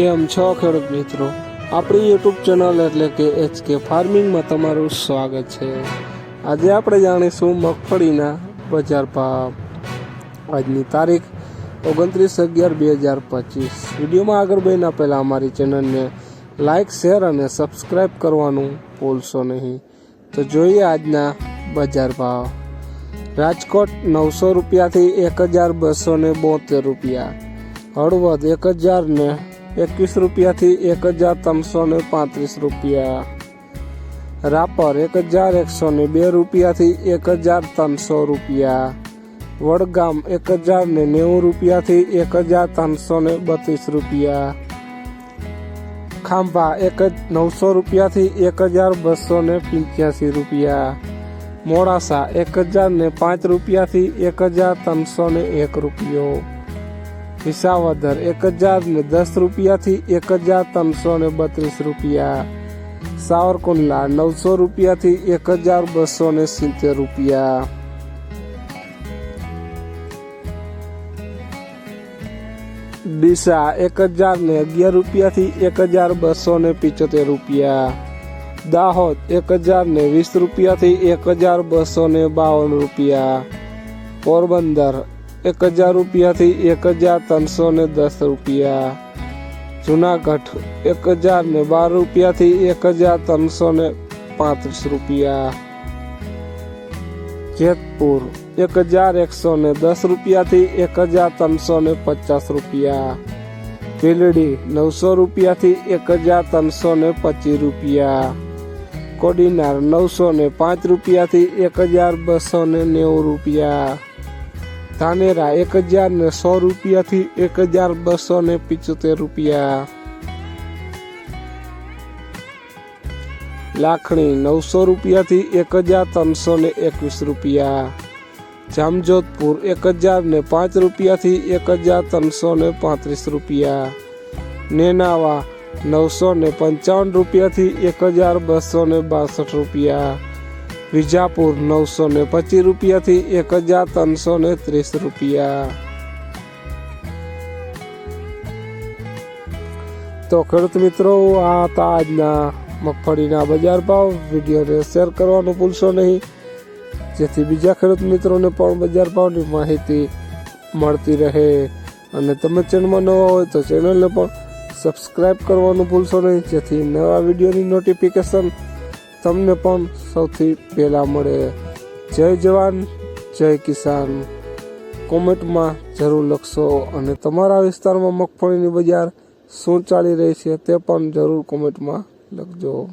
કેમ છો ખેડૂત મિત્રો? આપણી યુટ્યુબ ચેનલ એટલે કે એચ કે ફાર્મિંગમાં તમારું સ્વાગત છે. આજે આપણે જાણીશું મગફળીના બજાર ભાવ. આજની તારીખ ઓગણત્રીસ અગિયાર બે હજાર પચીસ. વિડીયોમાં આગળ બહેના પહેલાં અમારી ચેનલને લાઇક શેર અને સબસ્ક્રાઈબ કરવાનું ભૂલશો નહીં. તો જોઈએ આજના બજાર ભાવ. રાજકોટ નવસો રૂપિયાથી એક હજાર બસો ને બોતેર રૂપિયા. હળવદ એક હજાર ને એકવીસ રૂપિયાથી એક હજાર ત્રણસો ને પાંત્રીસ રૂપિયા. રાપર એક હજાર એકસો ને બે રૂપિયાથી એક હજાર ત્રણસો રૂપિયા. વડગામ એક હજાર ને નેવું રૂપિયાથી એક હજાર ત્રણસો ને બત્રીસ રૂપિયા. ખાંભા એક નવસો રૂપિયાથી એક હજાર બસો ને પંચ્યાસી રૂપિયા. મોડાસા એક હજાર ને પાંચ રૂપિયાથી એક હજાર ત્રણસો ને એક રૂપિયો. વિસાવદર એક હજાર ને દસ રૂપિયાથી એક હજાર ત્રણસો ને બત્રીસ રૂપિયા. સાવરકુંડલા નવસો રૂપિયાથી એક હજાર બસો ને સિત્તેર રૂપિયા. ડીસા એક હજાર ને અગિયાર રૂપિયાથી એક હજાર બસો ને પિચોતેર રૂપિયા. દાહોદ એક હજાર ને વીસ રૂપિયાથી એક હજાર બસો ને બાવન રૂપિયા. પોરબંદર એક હજાર રૂપિયાથી એક હજાર ત્રણસો ને દસ રૂપિયા. જુનાગઢ, એક હજાર ને બાર રૂપિયાથી એક હજાર ત્રણસો ને પાંત્રીસ રૂપિયા. જેતપુર, એક હજાર એકસો ને દસ રૂપિયાથી એક હજાર ત્રણસો ને પચાસ રૂપિયા. ભીલડી નવસો રૂપિયાથી એક હજાર ત્રણસો ને પચીસ રૂપિયા. કોડીનાર, નવસો ને પાંચ રૂપિયાથી એક હજાર બસો ને નેવું રૂપિયા. ધાનેરા એક હજાર ને સો રૂપિયાથી એક હજાર બસો ને પિચોતેર રૂપિયા. લાખણી નવસો રૂપિયાથી એક હજાર ત્રણસો ને એકવીસ રૂપિયા. જામજોધપુર એક હજાર ને પાંચ રૂપિયાથી એક હજાર ત્રણસો ને પાંત્રીસ રૂપિયા. નેનાવા નવસો ને પંચાવન રૂપિયાથી એક હજાર બસો ને બાસઠ રૂપિયા. વિજાપુર નવસો ને પચીસ રૂપિયાથી એક હજાર ત્રણસો ને ત્રીસ રૂપિયા. તો ખેડૂત મિત્રો, આ હતા આજના મગફળીના બજાર ભાવ. વિડીયોને શેર કરવાનું ભૂલશો નહીં. જેથી બીજા ખેડૂત મિત્રોને પણ બજાર ભાવની માહિતી મળતી રહે. અને તમે ચેનલમાં નવા હોય તો ચેનલને પણ સબસ્ક્રાઈબ કરવાનું ભૂલશો નહીં. જેથી નવા વિડીયોની નોટિફિકેશન તમને પણ સૌથી પહેલાં મળે. જય જવાન, જય કિસાન. કોમેન્ટમાં જરૂર લખશો અને તમારા વિસ્તારમાં મગફળીની બજાર શું ચાલી રહી છે તે પણ જરૂર કોમેન્ટમાં લખજો.